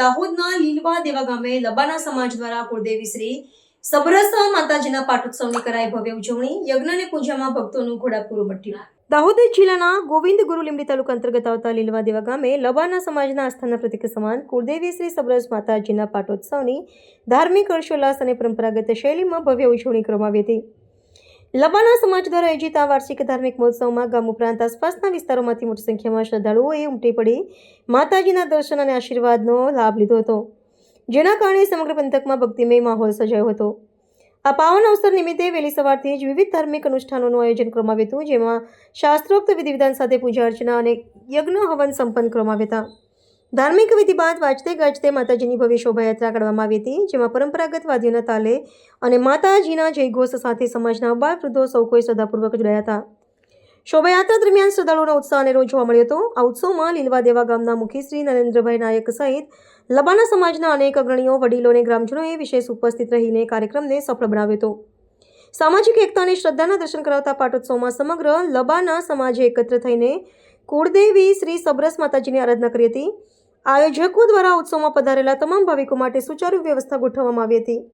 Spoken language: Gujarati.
દાહોદના લીલવા દેવા ગામે લબાના સમાજ દ્વારા કુળદેવી શ્રી સબરસા માતાજીના પાટોત્સવની કરાઈ ભવ્ય ઉજવણી, યજ્ઞ અને પૂજામાં ભક્તોનું ઘોડાપૂરું મટ્યું. દાહોદ જિલ્લાના ગોવિંદ ગુરુ લીમડી તાલુકા અંતર્ગત આવતા લીલવા દેવા ગામે લબાના સમાજના આસ્થાના પ્રતિક સમાન કુળદેવી શ્રી સબરસ માતાજીના પાટોત્સવની ધાર્મિક હર્ષોલ્લાસ અને પરંપરાગત શૈલીમાં ભવ્ય ઉજવણી કરવામાં આવી હતી. લબાના સમાજ દ્વારા આયોજિત આ વાર્ષિક ધાર્મિક મહોત્સવમાં ગામ ઉપરાંત આસપાસના વિસ્તારોમાંથી મોટી સંખ્યામાં શ્રદ્ધાળુઓએ ઉમટી પડી માતાજીના દર્શન અને આશીર્વાદનો લાભ લીધો હતો. જેના કારણે સમગ્ર પંથકમાં ભક્તિમય માહોલ સજાયો હતો. આ પાવન અવસર નિમિત્તે વહેલી સવારથી જ વિવિધ ધાર્મિક અનુષ્ઠાનોનું આયોજન કરવામાં આવ્યું હતું, જેમાં શાસ્ત્રોક્ત વિધિવિધાન સાથે પૂજા અર્ચના અને યજ્ઞ હવન સંપન્ન કરવામાં આવ્યા હતા. ધાર્મિક વિધિ બાદ વાજતે ગાજતે માતાજીની ભવ્ય શોભાયાત્રા કાઢવામાં આવી હતી, જેમાં પરંપરાગત વાદ્યોના તાલે અને માતાજીના જયઘોષ સાથે સમાજના બાળ વૃદ્ધો સૌ કોઈ શ્રદ્ધાપૂર્વક જોડાયા હતા. શોભાયાત્રા દરમિયાન શ્રદ્ધાળુઓનો ઉત્સાહ અનેરો જોવા મળ્યો હતો. આ ઉત્સવમાં લીલવા દેવા ગામના મુખી શ્રી નરેન્દ્રભાઈ નાયક સહિત લબાના સમાજના અનેક અગ્રણીઓ, વડીલો અને ગ્રામજનોએ વિશેષ ઉપસ્થિત રહીને કાર્યક્રમને સફળ બનાવ્યો હતો. સામાજિક એકતા અને શ્રદ્ધાના દર્શન કરાવતા પાટોત્સવમાં સમગ્ર લબાના સમાજે એકત્ર થઈને કુળદેવી શ્રી સબરસ માતાજીની આરાધના કરી હતી. આયોજકો દ્વારા ઉત્સવમાં પધારેલા તમામ ભાવિકો માટે સુચારુ વ્યવસ્થા ગોઠવવામાં આવી હતી.